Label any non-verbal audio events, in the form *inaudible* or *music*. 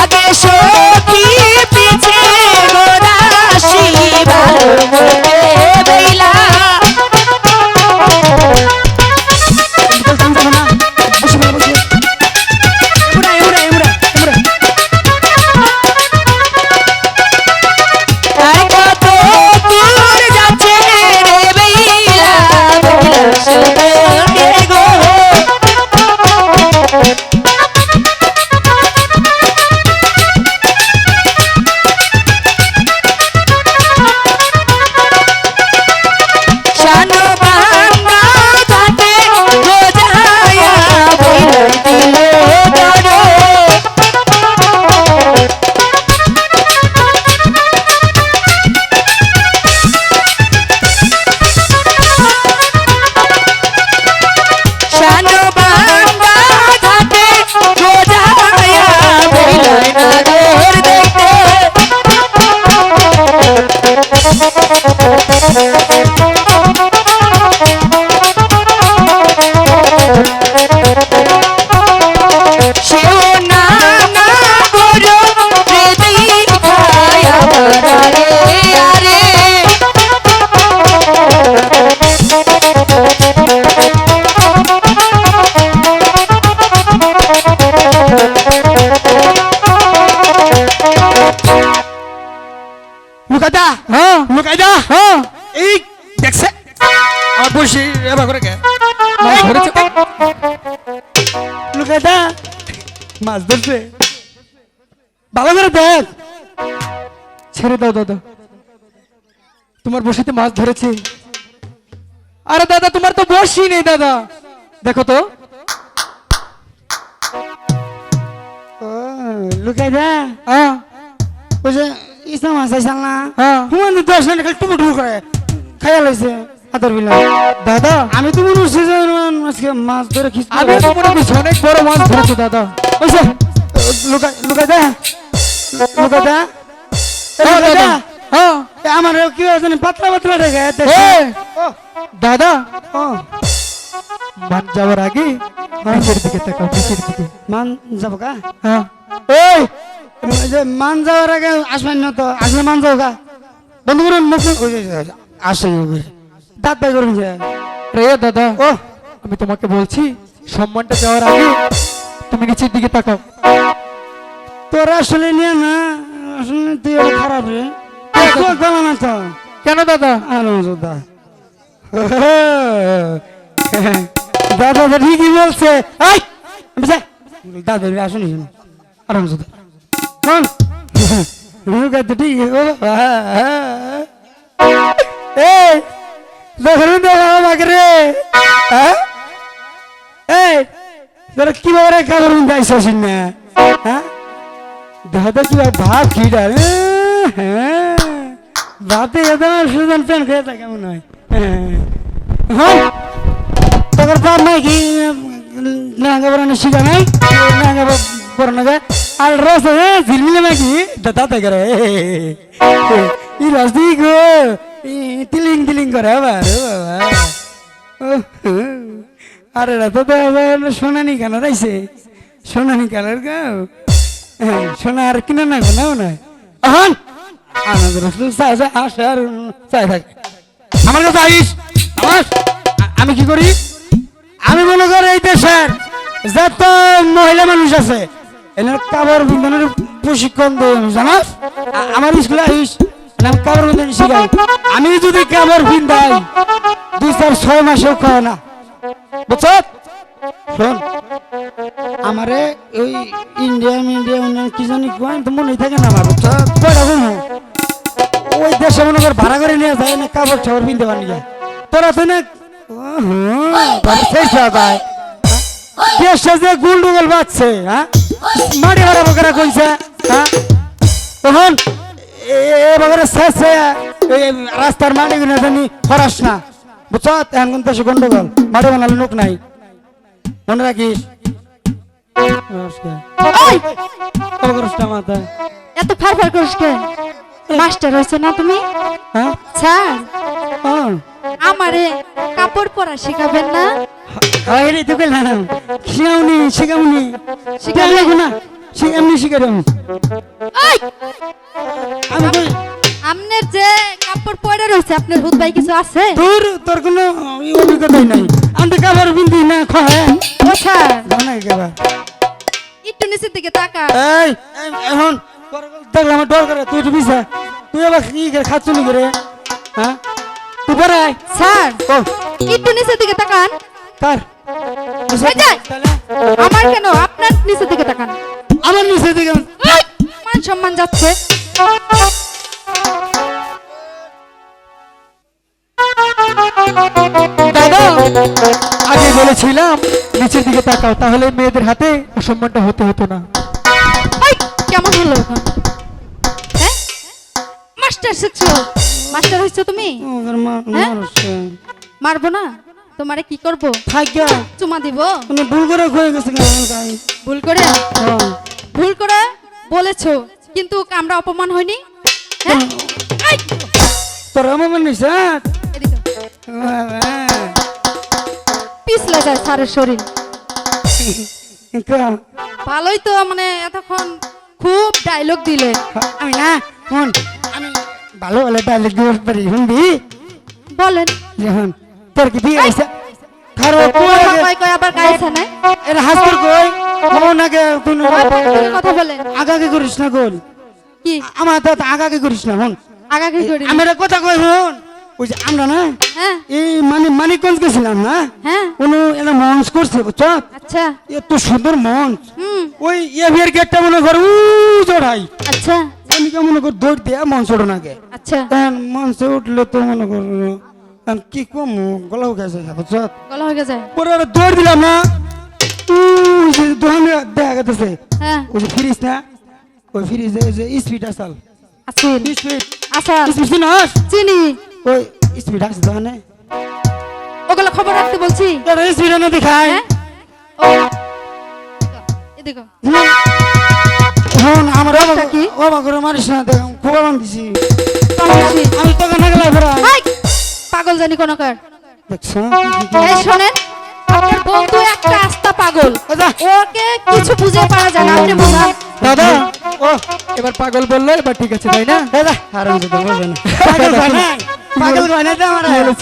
সখী মাছ ধরেছে। লুকাইদা মাছ ধরছে। ভালো করে দেখ। ছেড়ে দাও দাদা। তোমার বসিতে মাছ ধরেছে। আরে দাদা তোমার তো বসি নেই দাদা। দেখো তো। লুকাই লুকাইদা। হ্যাঁ। ইসলাম আসাইছাল না। হ্যাঁ। হুমান দশ মিনিট খালি টুমু টুমু করে। খাইয়া লাইছে। দাদা আমি তো মনে হচ্ছে আজকে মাছ ধরে খিস্তি আমি তো মনে করছি অনেক বড় মাছ ধরেছে দাদা। ওইসে লুকাই লুকাইদা লুকাইদা হ্যাঁ দাদা হ্যাঁ আমার কি হয়েছে পাতলা পাতলা রেখে ও দাদা মান যাওয়ার আগে নিচের দিকে তাকাও নিচের দিকে। মান যাব কা হ্যাঁ। এই! মান যাওয়ার আগে আসবেন না তো আসলে মান যাও গা। বন্ধু করুন মুখ। দাঁত বাই রে দাদা ও। আমি তোমাকে বলছি সম্মানটা যাওয়ার আগে তুমি নিচের দিকে তাকাও। তোর আসলে নিয়ে না আসলে তুই খারাপ রে। না তো? কেন দাদা? দাদা। দাদা তো ঠিকই বলছে। দাদা আসুন আরাম দাদা আমাকে রে হ্যাঁ এই তোরা কীভাবে কাগর মধ্যে আইসিস না হ্যাঁ দাদা কি ভাব কি হ্যাঁ রাতে একদম সুজন প্যান খেয়ে থাকে মনে হয় হ্যাঁ তোর বাপ নাই কি লেহেঙ্গা পরানো শিখা নাই লেহেঙ্গা পরানো যায় আর রস ঝিলমিলে নাকি দাদা থেকে রে ই রস গো তিলিং তিলিং করে, আবার বাবা আরে তো আবার সোনানি কালার আইছে সোনানি কালার গাও সোনা আর কিনা না গো নাও না এখন আনন্দ রসুল আসে, আর চাই থাকে আমার কাছে আইস আমি কি করি? আমি মনে করি এই দেশের যত মহিলা মানুষ আছে এনার কাবার বিন্ধানের প্রশিক্ষণ দেয়, জানাস? আমার স্কুলে আইস শিখাই আমি যদি কাবার বিন্ধাই দুই চার ছয় মাসেও খাওয়া না। বুঝছ? শোন, আমারে ওই ইন্ডিয়া মিডিয়া অন্যান্য কি জানি কয়, তো মনে থাকে না আমার, বুঝছ? ওই দেশে মনে কর ভাড়া করে নিয়ে যায়, না কাপড় ছাপড় কিনতে পারি না তোরা তো না সেই যায় যে গুল ডুগল বাজছে হ্যাঁ? মাটি ভাড়া বকরা কইছে হ্যাঁ? তখন এবারে শেষে রাস্তার মাটি কিনে জানি খরচ না। বুঝছ? এখন কিন্তু দেশে গন্ডগোল। মাটি বানালে লোক নাই। মনে রাখিস? এত ফারফার করিস কেন? মাস্টার হয়েছে না তুমি? হ্যাঁ? স্যার? হ্যাঁ। আমারে কাপড় পরা শেখাবেন না? আরে তো কইলাম শিখাউনি শিখাউনি শিখাবে না। সে- এমনি শিখে আমি আমি আপনার যে কাপড় পরে রয়েছে আপনার হুদ ভাই কিছু আছে? তোর তোর কোনো অভিজ্ঞতাই নাই। আমি কাবার বিন্দি না খায় স্যার জানা কাবার। একটু নিচের দিকে তাকা। এই এখন তোর দেখলে আমার ডর করে তুই বিছা। তুই আবার কি করে খাচ্ছ নি করে হ্যাঁ? তুই পরে আয়। স্যার একটু নিচের দিকে তাকান। কার? আমার কেন? আপনার নিচের দিকে তাকান। যাচ্ছে। দাদা আগে বলেছিলাম নিচের দিকে তাকাও তাহলে মেয়েদের হাতে অসম্মানটা হতে হতো না। কেমন হলো হ্যাঁ? মাস্টার শিখছো মাস্টার হয়েছো তুমি? হ্যাঁ? মারবো না? তোমারে কি করব? থাকিয়া চুমা দিব? ভুল করে হয়ে গেছে? ভুল করে? হ্যাঁ। ভুল করে বলেছ। কিন্তু আমরা অপমান হয়নি হ্যাঁ? তোর নিছে পিছলে যায় স্যারের শরীর। ভালোই তো মানে এতক্ষণ খুব ডায়লগ দিলে। আমি না শোন আমি ভালো ভালো ডায়লগ দিতে পারি শুনবি? বলেন। যখন তোর কি বিয়ে খারো আবার গাইছে না এটা হাসপার কই? কোনো নাকে কথা বলেন আগাকে করিস না গোল। কি? আমার তো আগাকে করিস না হন। আগাকে করি আমি কথা কই হন। ওই যে আমরা না হ্যাঁ। এই মানে মানিকগঞ্জ গেছিলাম না হ্যাঁ। একটা মঞ্চ করছে বুঝছ? আচ্ছা। এত সুন্দর মঞ্চ। ওই এভিয়ার গেটটা মনে কর উ জড়াই। আচ্ছা। অনেকে মনে কর দৌড় দেয়া মঞ্চ ওঠানাকে আচ্ছা। তখন মঞ্চে উঠলে তো মনে কর আমি কি কম? গেছে বুঝছ? গলা হয়ে যায় পরে দৌড় দিলাম না। উই যে দোকানে দেখা গেছে হ্যাঁ। ওই যে ফ্রিজ না? ওই ফ্রিজে যে স্পিড আসাল। আসিল। স্পিড। স্পিড চিনাস? চিনি। ওই স্পিড আছে দোকানে ওগুলো খবর রাখতে বলছি। এটা স্পিড না দেখাই। ও। এদিকে। হন আমার লোকটা কি? বাবা করে না দেখ খুব আরাম দিছি পাগল আমি ফেরা জানি কোন কার। দেখছ এই শোনেন আপনার বন্ধু একটা আস্তা পাগল। আচ্ছা। ওকে কিছু বুঝে পারা যায় না। আপনি বোঝান দাদা ও এবার পাগল বলল এবার ঠিক আছে তাই না? দাদা। দিতে পাগল *laughs* হয় পাগল হয় তো আমার